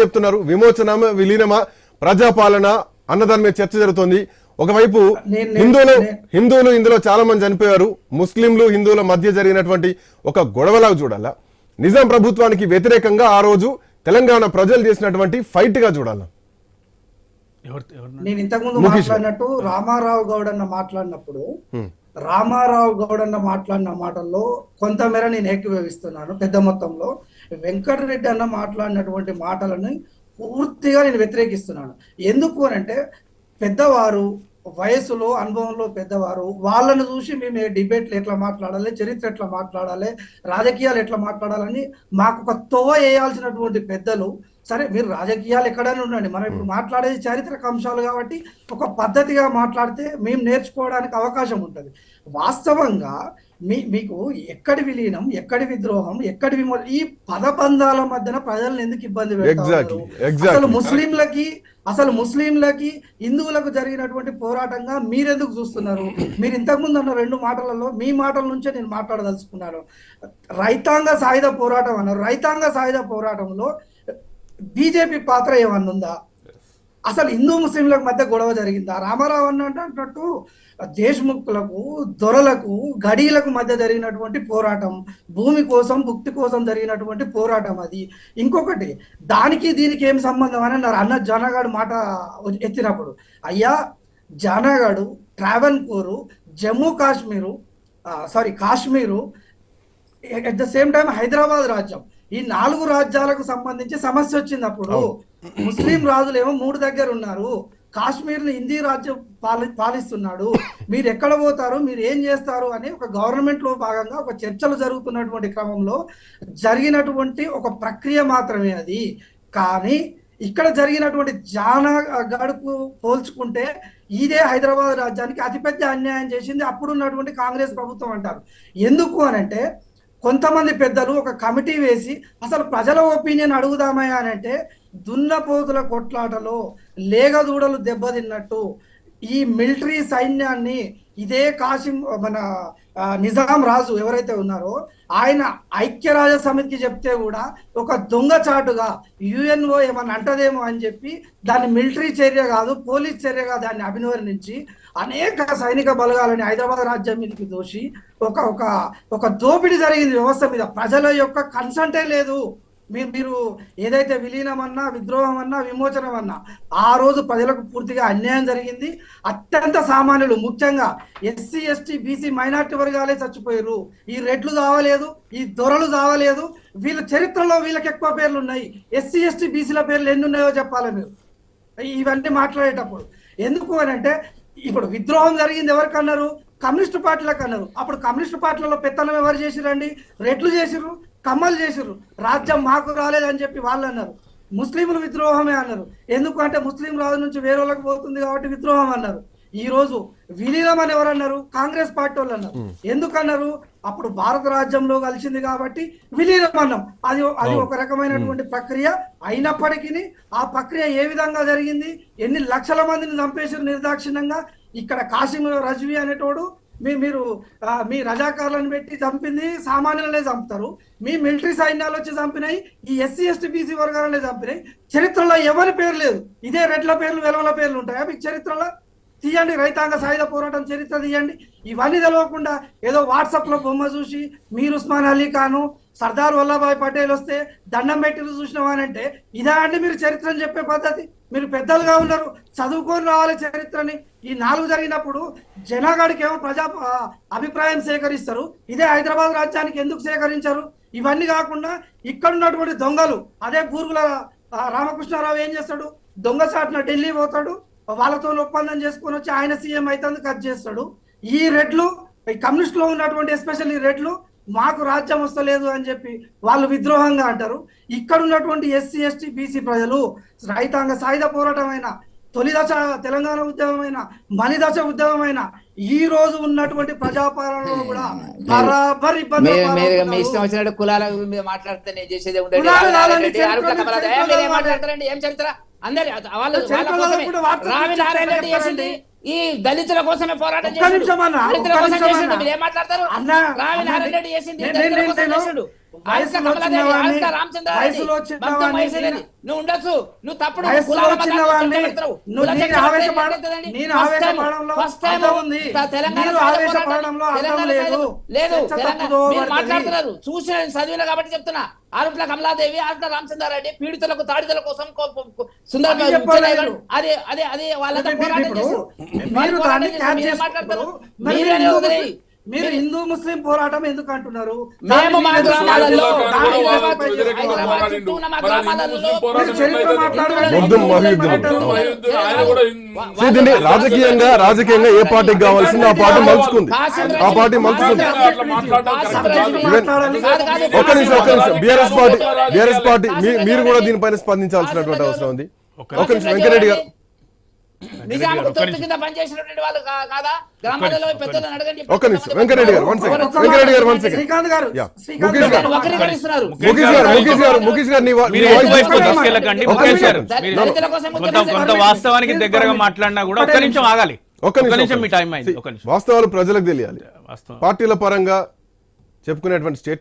చెప్తున్నారు. విమోచనమా విలీనమా? ప్రజాపాలన అన్నదాని మీద చర్చ జరుగుతోంది. ఒకవైపు హిందువులు హిందువులు ఇందులో చాలా మంది చనిపోయారు. ముస్లింలు హిందువుల మధ్య జరిగినటువంటి ఒక గొడవలాగా చూడాలా. నిజాం ప్రభుత్వానికి వ్యతిరేకంగా ఆ రోజు తెలంగాణ ప్రజలు చేసినటువంటి ఫైట్గా చూడాలా నేను ఇంతకుముందు. మాట్లాడినట్టు రామారావు గౌడ్ అన్న మాట్లాడినప్పుడు. రామారావు గౌడ్ అన్న మాట్లాడిన మాటల్లో కొంతమేర నేను ఏకీభవిస్తున్నాను పెద్ద మొత్తంలో. వెంకటరెడ్డి అన్న మాట్లాడినటువంటి మాటలను పూర్తిగా నేను వ్యతిరేకిస్తున్నాను. ఎందుకు అని అంటే పెద్దవారు వయసులో అనుభవంలో పెద్దవారు వాళ్ళను చూసి మేము డిబేట్లు ఎట్లా మాట్లాడాలి చరిత్ర ఎట్లా మాట్లాడాలి రాజకీయాలు ఎట్లా మాట్లాడాలని మాకు ఒక తోవ వేయాల్సినటువంటి పెద్దలు సరే మీరు రాజకీయాలు ఎక్కడైనా ఉండండి. మనం ఇప్పుడు మాట్లాడేది చారిత్రక అంశాలు కాబట్టి ఒక పద్ధతిగా మాట్లాడితే మేము నేర్చుకోవడానికి అవకాశం ఉంటుంది. వాస్తవంగా మీ మీకు ఎక్కడి విలీనం ఎక్కడి విద్రోహం ఎక్కడి విమో ఈ పదబంధాల మధ్యన ప్రజలను ఎందుకు ఇబ్బంది పెడతా Exactly, ఉన్నారు? exactly. అసలు ముస్లింలకి అసలు ముస్లింలకి హిందువులకు జరిగినటువంటి పోరాటంగా మీరెందుకు చూస్తున్నారు? మీరు ఇంతకుముందు అన్న రెండు మాటలలో మీ మాటల నుంచే నేను మాట్లాడదలుచుకున్నాను. రైతాంగ సాయుధ పోరాటం అన్నారు. రైతాంగ సాయుధ పోరాటంలో బీజేపీ పాత్ర ఏమన్నా ఉందా? అసలు హిందూ ముస్లింలకు మధ్య గొడవ జరిగిందా? రామారావు అన్న అంటున్నట్టు దేశ్ముఖులకు దొరలకు గడీలకు మధ్య జరిగినటువంటి పోరాటం భూమి కోసం భుక్తి కోసం జరిగినటువంటి పోరాటం అది. ఇంకొకటి దానికి దీనికి ఏం సంబంధం అని అన్నారు అన్న జనగాడు మాట ఎత్తినప్పుడు. అయ్యా Junagadh Travancore Jammu Kashmir sorry Kashmir at the same time Hyderabad రాజ్యం. ఈ నాలుగు రాజ్యాలకు సంబంధించి సమస్య వచ్చింది అప్పుడు. ముస్లిం రాజులు ఏమో మూడు దగ్గర ఉన్నారు. కాశ్మీర్ని హిందీ రాజ్యం పాలి పాలిస్తున్నాడు. మీరు ఎక్కడ పోతారు మీరు ఏం చేస్తారు అని ఒక గవర్నమెంట్లో భాగంగా ఒక చర్చలు జరుగుతున్నటువంటి క్రమంలో జరిగినటువంటి ఒక ప్రక్రియ మాత్రమే అది. కానీ ఇక్కడ జరిగినటువంటి జాన గడుపు పోల్చుకుంటే ఇదే హైదరాబాద్ రాజ్యానికి అతిపెద్ద అన్యాయం చేసింది అప్పుడున్నటువంటి కాంగ్రెస్ ప్రభుత్వం అంటారు. ఎందుకు అనంటే కొంతమంది పెద్దలు ఒక కమిటీ వేసి అసలు ప్రజల ఒపీనియన్ అడుగుదామయ్యా అని అంటే దున్నపోతుల కొట్లాటలో లేగదూడలు దెబ్బతిన్నట్టు ఈ మిలిటరీ సైన్యాన్ని ఇదే కాశీం మన నిజాం రాజు ఎవరైతే ఉన్నారో ఆయన ఐక్యరాజ్య సమితికి చెప్తే కూడా ఒక దొంగచాటుగా యుఎన్ఓ ఏమన్నా అంటదేమో అని చెప్పి దాన్ని మిలిటరీ చర్య కాదు పోలీస్ చర్యగా దాన్ని అభివర్ణించి అనేక సైనిక బలగాలని హైదరాబాద్ రాజ్యం మీదకి దోషి ఒక ఒక ఒక దోపిడీ జరిగింది వ్యవస్థ మీద. ప్రజల యొక్క కన్సంటే లేదు. మీరు మీరు ఏదైతే విలీనమన్నా విద్రోహం అన్నా విమోచనం అన్నా ఆ రోజు ప్రజలకు పూర్తిగా అన్యాయం జరిగింది. అత్యంత సామాన్యులు ముఖ్యంగా ఎస్సీ ఎస్టీ బీసీ మైనార్టీ వర్గాలే చచ్చిపోయారు. ఈ రెడ్లు చావలేదు ఈ దొరలు చావలేదు. వీళ్ళ చరిత్రలో వీళ్ళకి ఎక్కువ పేర్లు ఉన్నాయి. ఎస్సీ ఎస్టీ బీసీల పేర్లు ఎన్ని ఉన్నాయో చెప్పాలి మీరు? ఇవన్నీ మాట్లాడేటప్పుడు. ఎందుకు అని అంటే ఇప్పుడు విద్రోహం జరిగింది ఎవరికన్నారు కమ్యూనిస్ట్ పార్టీలకు అన్నారు అప్పుడు కమ్యూనిస్ట్ పార్టీలలో పెత్తనం ఎవరు చేసిరండి రెట్లు చేసిరు కమ్మలు చేసిర్రు. రాజ్యం మాకు రాలేదని చెప్పి వాళ్ళు అన్నారు. ముస్లింలు విద్రోహమే అన్నారు. ఎందుకు అంటే ముస్లిం రాజు నుంచి వేరే వాళ్ళకి పోతుంది కాబట్టి విద్రోహం అన్నారు. ఈ రోజు విలీనం అని ఎవరు అన్నారు? కాంగ్రెస్ పార్టీ వాళ్ళు అన్నారు. ఎందుకన్నారు? అప్పుడు భారత రాజ్యంలో కలిసింది కాబట్టి విలీనం అన్నాం. అది అది ఒక రకమైనటువంటి ప్రక్రియ అయినప్పటికీ ఆ ప్రక్రియ ఏ విధంగా జరిగింది? ఎన్ని లక్షల మందిని చంపేసారు నిర్దాక్షిణ్యంగా? ఇక్కడ కాసిం రజ్వీ అనేటోడు మీ మీరు మీ రజాకారులను పెట్టి చంపింది సామాన్యులనే చంపుతారు. మీ మిలిటరీ సైన్యాలు వచ్చి చంపినాయి ఈ ఎస్సీ ఎస్టీ బీసీ వర్గాలనే చంపినాయి. చరిత్రలో ఎవరి పేరు లేదు. ఇదే రెడ్ల పేర్లు వెలవల పేర్లు ఉంటాయా మీకు చరిత్రలో? తీయండి రైతాంగ సాయుధ పోరాటం చరిత్ర తీయండి. ఇవన్నీ తెలవకుండా ఏదో వాట్సాప్లో బొమ్మ చూసి మీరు ఉస్మాన్ అలీ ఖాను సర్దార్ వల్లభాయ్ పటేల్ వస్తే దండం పెట్టి చూసినామనంటే ఇదా అండి మీరు చరిత్రని చెప్పే పద్ధతి? మీరు పెద్దలుగా ఉన్నారు చదువుకొని రావాలి చరిత్రని. ఈ నాలుగు జరిగినప్పుడు జనాగాడికి ఏమో ప్రజా అభిప్రాయం సేకరిస్తారు. ఇదే హైదరాబాద్ రాజ్యానికి ఎందుకు సేకరించారు? ఇవన్నీ కాకుండా ఇక్కడ ఉన్నటువంటి దొంగలు అదే పూర్వుల రామకృష్ణారావు ఏం చేస్తాడు? దొంగ చాటున ఢిల్లీ పోతాడు వాళ్ళతో ఒప్పందం చేసుకొని వచ్చి ఆయన సీఎం అయితే కట్ చేస్తాడు. ఈ రెడ్లు ఈ కమ్యూనిస్ట్లో ఉన్నటువంటి ఎస్పెషల్లీ రెడ్లు మాకు రాజ్యం వస్తలేదు అని చెప్పి వాళ్ళు విద్రోహంగా అంటారు. ఇక్కడ ఉన్నటువంటి ఎస్సీ ఎస్టీ బీసీ ప్రజలు రైతాంగ సాయుధ పోరాటమైన తొలి దశ తెలంగాణ ఉద్యమమైన మలి దశ ఉద్యమమైన ఈ రోజు ఉన్నటువంటి ప్రజాపాలనలో కూడా బరాబర్ మీ పాలవుతున్నారు. ఇష్టం వచ్చినట్టు కులాల మీద మాట్లాడితే నేను చేసేది ఉండేది. ఏ, చరిత్ర? అందరి వాళ్ళు రావి నారాయణ రెడ్డి. చేసింది. ఈ దళితుల కోసమే పోరాటం చేసిండు. దళితుల కోసం. మీరు ఏం మాట్లాడతారు రావి నారాయణ రెడ్డి చేసింది దళితుల కోసం చేసిండు. నువ్వు ఉండొచ్చు. నువ్వు తప్పుడు లేదు. మాట్లాడుతున్నారు. చూసిన చదివిన కాబట్టి చెప్తున్నా. ఆరుట్ల కమలాదేవి ఆరుట్ల రామచంద్రారెడ్డి పీడితులకు తాడితుల కోసం సుందర అది అదే అదే వాళ్ళతో పోరాటం వాళ్ళు పోరాటం. మాట్లాడతారు? మరి హిందూ. ముస్లిం- పోరాటం ఎందుకు అంటున్నారు? మేము మా గ్రామాలలో రాజకీయంగా రాజకీయంగా ఏ పార్టీకి కావాల్సింది? ఆ పార్టీ మలుచుకుంది. ఆ పార్టీ మలుచుకుంది. ఒక్క నిమిషం ఒక్క నిమిషం. బీఆర్ఎస్ పార్టీ బీఆర్ఎస్ పార్టీ మీరు కూడా దీనిపైన స్పందించాల్సినటువంటి అవసరం ఉంది. ఒక్క నిమిషం వెంకరెడ్డి గారు. నిజాంకు ఒక్క తొత్తు నిమిషం. కింద పనిచేసినటువంటి వాళ్ళు కా- కాదా గ్రామాలలో పెద్దలను అడగండి ఒక్క నిమిషం వెంకరెడ్డి గారు వన్ సెకండ్ వెంకరెడ్డి గారు వన్ సెకండ్ శ్రీకాంత్ గారు యా. శ్రీకాంత్ ముఖేష్ గారు గారు. వక్రీకరిస్తున్నారు ముఖేష్ గారు ముఖేష్ గారు ముఖేష్ గారు నీ వా- నీ మీరు వాయిస్ ఎక్కువ ఎక్కువ తీసుకుంటా. తీసుకెళ్ళకండి ఒక్క ముఖేష్ గారు నిమిషం. మీరు దళితుల కోసం కొంత. వాస్తవానికి దగ్గరగా. మాట్లాడినా కూడా ఒక్క నిమిషం ఆగాలి ఒక్క నిమిషం మీ టైం అయింది See, ఒక్క నిమిషం వాస్తవాలు ప్రజలకు తెలియాలి వాస్తవం పార్టీల పరంగా చెప్పుకునేటువంటి స్టేట్